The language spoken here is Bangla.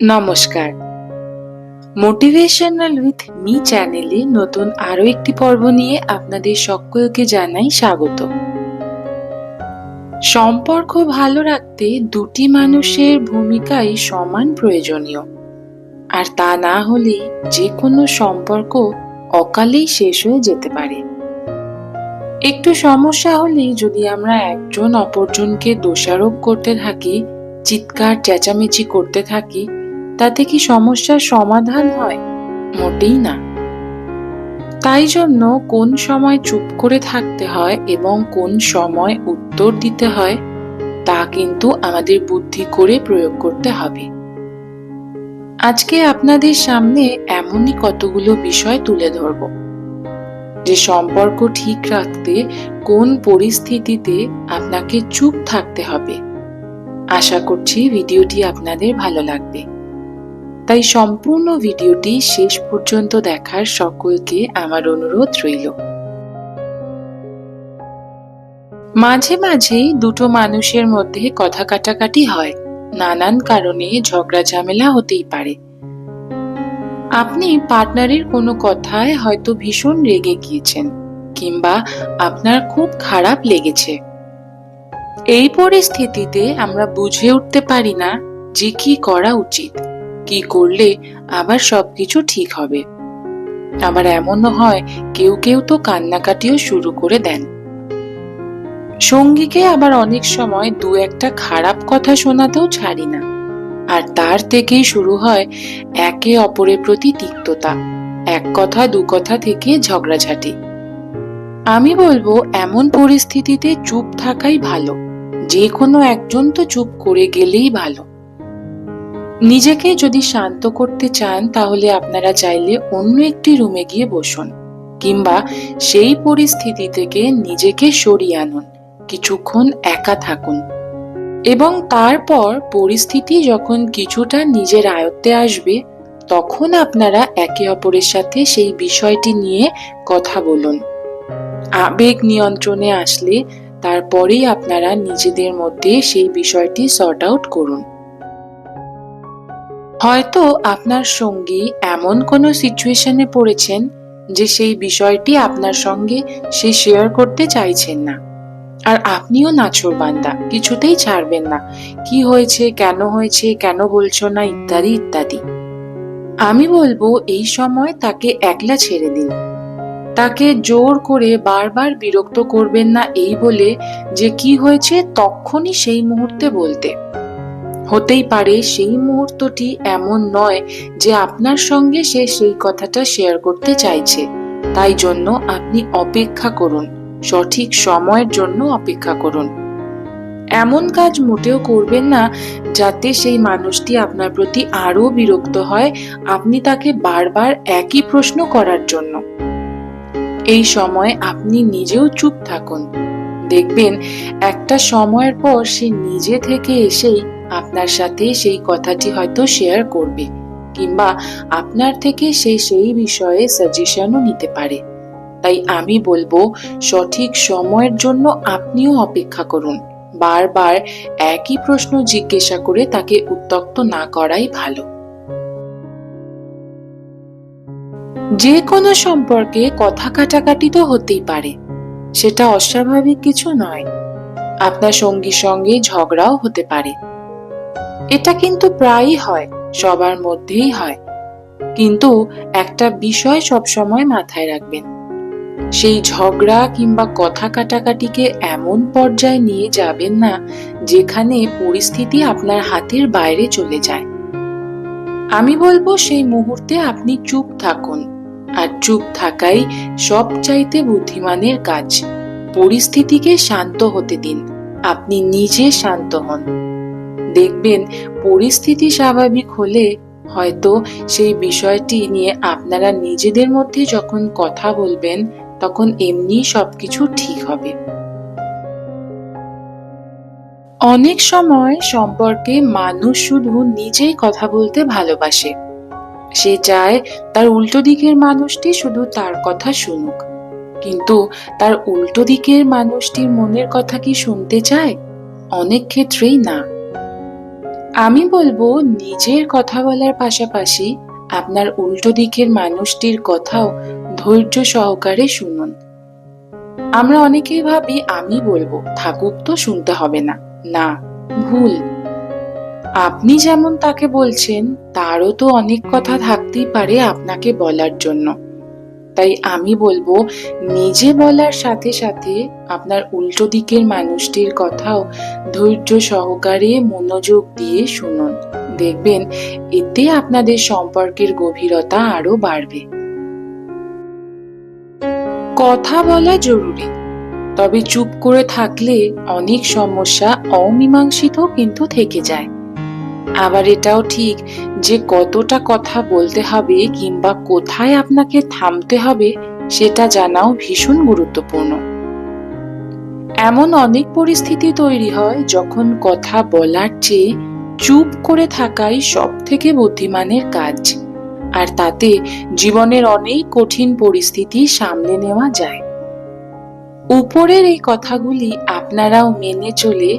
নমস্কার। মোটিভেশনাল উইথ মি চ্যানেলে নতুন আরও একটি পর্ব নিয়ে আপনাদের সকলকে জানাই স্বাগত। সম্পর্ক ভালো রাখতে দুটি মানুষের ভূমিকাই সমান প্রয়োজনীয়। আর তা না হলে যে কোনো সম্পর্ক অকালেই শেষ হয়ে যেতে পারে। একটু সমস্যা হলেই যদি আমরা একজন অপরজনকে দোষারোপ করতে থাকি, চিৎকার, চেঁচামেচি করতে থাকি তাতে কি সমস্যার সমাধান হয়? মোটেই না। তাই জন্য কোন সময় চুপ করে থাকতে হয় এবং কোন সময় উত্তর দিতে হয়, তা কিন্তু আমাদের বুদ্ধি করে প্রয়োগ করতে হবে। আজকে আপনাদের সামনে এমনই কতগুলো বিষয় তুলে ধরব। যে সম্পর্ক ঠিক রাখতে কোন পরিস্থিতিতে আপনাকে চুপ থাকতে হবে। আশা করছি ভিডিওটি আপনাদের ভালো লাগবে। তাই সম্পূর্ণ ভিডিওটি শেষ পর্যন্ত দেখার সকলকে আমার অনুরোধ রইল। মাঝে মাঝেই দুটো মানুষের মধ্যে কথা কাটাকাটি হয়। নানান কারণে ঝগড়া ঝামেলা হতেই পারে। আপনি পার্টনারের কোনো কথায় হয়তো ভীষণ রেগে গিয়েছেন, কিংবা আপনার খুব খারাপ লেগেছে। এই পরিস্থিতিতে আমরা বুঝে উঠতে পারি না যে কি করা উচিত। কি করলে আবার সবকিছু ঠিক হবে? আবার এমনও হয়, কেউ কেউ তো কান্নাকাটিও শুরু করে দেন। সঙ্গীকে আবার অনেক সময় দু একটা খারাপ কথা শোনাতেও ছাড়ি না। আর তার থেকেই শুরু হয় একে অপরের প্রতি তিক্ততা। এক কথা, দু কথা থেকে ঝগড়াঝাটি। আমি বলব, এমন পরিস্থিতিতে চুপ থাকাই ভালো। যে কোনো একজন তো চুপ করে গেলেই ভালো। নিজেকে যদি শান্ত করতে চান, তাহলে আপনারা চাইলে অন্য একটি রুমে গিয়ে বসুন, কিংবা সেই পরিস্থিতি থেকে নিজেকে সরিয়ে আনুন, কিছুক্ষণ একা থাকুন। এবং তারপর পরিস্থিতি যখন কিছুটা নিজের আয়ত্তে আসবে, তখন আপনারা একে অপরের সাথে সেই বিষয়টি নিয়ে কথা বলুন। আবেগ নিয়ন্ত্রণে আসলে তারপরেই আপনারা নিজেদের মধ্যে সেই বিষয়টি সর্ট আউট করুন। হয়তো আপনার সঙ্গী এমন কোনো সিচুয়েশনে পড়েছেন যে সেই বিষয়টি আপনার সঙ্গে সে শেয়ার করতে চাইছেন না। আর আপনিও নাছর বান্দা, কিছুতেই ছাড়বেন না। কি হয়েছে, কেন হয়েছে, কেন বলছো না, ইত্যাদি ইত্যাদি। আমি বলব, এই সময় তাকে একলা ছেড়ে দিন। তাকে জোর করে বারবার বিরক্ত করবেন না এই বলে যে কি হয়েছে তখনই সেই মুহূর্তে বলতে। হতেই পারে সেই মুহূর্তটি এমন নয় যে আপনার সঙ্গে সে সেই কথাটা শেয়ার করতে চাইছে। তাই জন্য আপনি অপেক্ষা করুন, সঠিক সময়ের জন্য অপেক্ষা করুন। এমন কাজ মোটেও করবেন না যাতে সেই মানুষটি আপনার প্রতি আরও বিরক্ত হয় আপনি তাকে বারবার একই প্রশ্ন করার জন্য। এই সময় আপনি নিজেও চুপ থাকুন। দেখবেন একটা সময়ের পর সে নিজে থেকে এসেই আপনার সাথে সেই কথাটি হয়তো শেয়ার করবে, কিংবা আপনার থেকে সে সেই বিষয়ে সাজেশনও নিতে পারে। তাই আমি বলব, সঠিক সময়ের জন্য আপনিও অপেক্ষা করুন। বারবার একই প্রশ্ন জিজ্ঞাসা করে তাকে উত্তক্ত না করাই ভালো। যে কোনো সম্পর্কে কথা কাটাকাটি তো হতেই পারে, সেটা অস্বাভাবিক কিছু নয়। আপনার সঙ্গীর সঙ্গে ঝগড়াও হতে পারে। এটা কিন্তু প্রায়ই হয়, সবার মধ্যেই হয়। কিন্তু একটা বিষয় সবসময় মাথায় রাখবেন, সেই ঝগড়া কিংবা কথা কাটাকাটিকে এমন পর্যায়ে নিয়ে যাবেন না যেখানে পরিস্থিতি আপনার হাতের বাইরে চলে যায়। আমি বলব সেই মুহূর্তে আপনি চুপ থাকুন, আর চুপ থাকাই সবচাইতে বুদ্ধিমানের কাজ। পরিস্থিতিকে শান্ত হতে দিন, আপনি নিজে শান্ত হন। দেখবেন পরিস্থিতি স্বাভাবিক হলে হয়তো সেই বিষয়টি নিয়ে আপনারা নিজেদের মধ্যে যখন কথা বলবেন, তখন এমনি সবকিছু ঠিক হবে। অনেক সময় সম্পর্কে মানুষ শুধু নিজেই কথা বলতে ভালোবাসে। সে চায় তার উল্টো দিকের মানুষটি শুধু তার কথা শুনুক। কিন্তু তার উল্টো দিকের মানুষটির মনের কথা কি শুনতে চায়? অনেক ক্ষেত্রেই না। আমি বলব, নিজের কথা বলার পাশাপাশি আপনার উল্টো দিকের মানুষটির কথাও ধৈর্য সহকারে শুনুন। আমরা অনেকেই ভাবি, আমি বলব, থাকুক তো, শুনতে হবে না। না, ভুল। আপনি যেমন তাকে বলছেন, তারও তো অনেক কথা থাকতেই পারে আপনাকে বলার জন্য। তাই আমি বলব, নিজে বলার সাথে সাথে আপনার উল্টো দিকের মানুষটির কথাও ধৈর্য সহকারে মনোযোগ দিয়ে শুনুন। দেখবেন, এতে আপনাদের সম্পর্কের গভীরতা আরও বাড়বে। কথা বলা জরুরি, তবে চুপ করে থাকলে অনেক সমস্যা অমীমাংসিত কিন্তু থেকে যায়। আবার এটাও ঠিক যে কতটা কথা বলতে হবে কিংবা কোথায় আপনাকে থামতে হবে সেটা জানাও ভীষণ গুরুত্বপূর্ণ। এমন অনেক পরিস্থিতি তৈরি হয় যখন কথা বলার চেয়ে চুপ করে থাকাই সব থেকে বুদ্ধিমানের কাজ। আর তাতে জীবনের অনেক কঠিন পরিস্থিতি সামলে নেওয়া যায়। উপরের এই কথাগুলি আপনারাও মেনে চলে